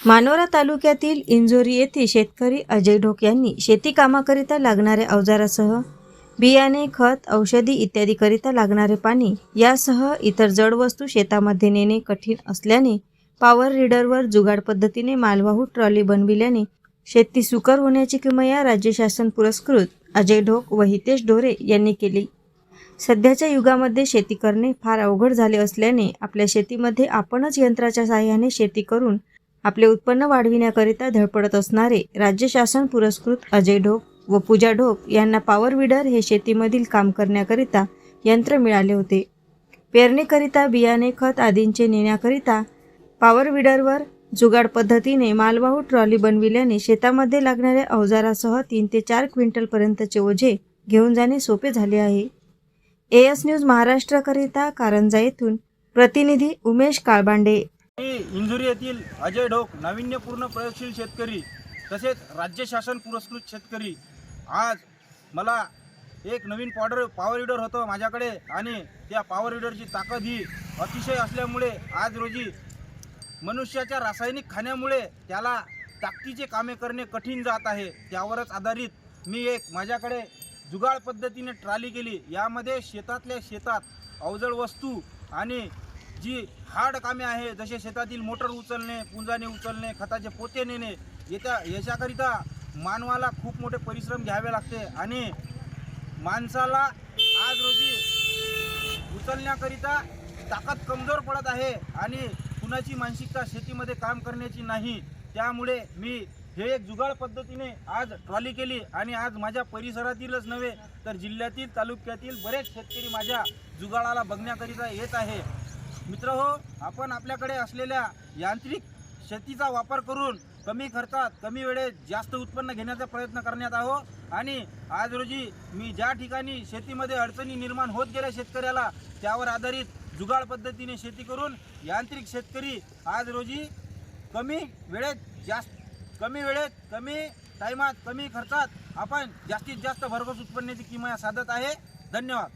मानोरा तालुक्यातील इंजोरी येथे शेतकरी अजय ढोक यांनी शेती कामाकरिता लागणाऱ्या अवजारासह बियाणे खत औषधी इत्यादीकरिता लागणारे पाणी यासह इतर जड वस्तू शेतामध्ये नेणे कठीण असल्याने पॉवर रीडरवर जुगाड पद्धतीने मालवाहू ट्रॉली बनविल्याने शेती सुकर होण्याची किमया राज्य शासन पुरस्कृत अजय ढोक व हितेश ढोरे यांनी केली. सध्याच्या युगामध्ये शेती करणे फार अवघड झाले असल्याने आपल्या शेतीमध्ये आपणच यंत्राच्या साहाय्याने शेती करून आपले उत्पन्न वाढविण्याकरिता धडपडत असणारे राज्य शासन पुरस्कृत अजय ढोक व पूजा ढोक यांना पॉवर विडर हे शेतीमधील काम करण्याकरिता यंत्र मिळाले होते. पेरणीकरिता बियाणे खत आदींचे नेण्याकरिता पॉवर विडरवर जुगाड पद्धतीने मालवाहू ट्रॉली बनविल्याने शेतामध्ये लागणाऱ्या अवजारासह तीन ते चार क्विंटलपर्यंतचे ओझे घेऊन जाणे सोपे झाले आहे. ए एस न्यूज महाराष्ट्राकरिता कारंजा येथून प्रतिनिधी उमेश काळबांडे. इंजुरी येथील अजय ढोक नाविन्यपूर्ण प्रयोगशील शेतकरी तसेच राज्य शासन पुरस्कृत शेतकरी. आज मला एक नवीन पॉडर पॉवर रिडर होतं माझ्याकडे आणि त्या पॉवर रिडरची ताकद ही अतिशय असल्यामुळे आज रोजी मनुष्याच्या रासायनिक खाण्यामुळे त्याला ताकदीचे कामे करणे कठीण जात आहे. त्यावरच आधारित मी एक माझ्याकडे जुगाळ पद्धतीने ट्राली केली. यामध्ये शेतातल्या शेतात अवजड वस्तू आणि जी हार्ड कामे आहे जसे शेतातील मोटर उचलणे पुंजाने उचलणे खताचे पोते नेणे येत्या याच्याकरिता मानवाला खूप मोठे परिश्रम घ्यावे लागते आणि माणसाला आज रोजी उचलण्याकरिता ताकद कमजोर पडत आहे आणि कुणाची मानसिकता शेतीमध्ये काम करण्याची नाही. त्यामुळे मी हे एक जुगाड पद्धतीने आज ट्रॉली केली आणि आज माझ्या परिसरातीलच नव्हे तर जिल्ह्यातील तालुक्यातील बरेच शेतकरी माझ्या जुगाडाला बघण्याकरिता येत आहे. मित्र हो आपण आपल्याकडे असलेल्या यांत्रिक शेतीचा वापर करून कमी खर्चात कमी वेळेत जास्त उत्पन्न घेण्याचा प्रयत्न करण्यात आहो आणि आज रोजी मी ज्या ठिकाणी शेतीमध्ये अडचणी निर्माण होत गेल्या शेतकऱ्याला त्यावर आधारित जुगाड पद्धतीने शेती करून यांत्रिक शेतकरी आज रोजी कमी वेळेत जास्त कमी वेळेत कमी टायमात कमी खर्चात आपण जास्तीत जास्त भरघोस उत्पन्नाची किमया साधत आहे. धन्यवाद.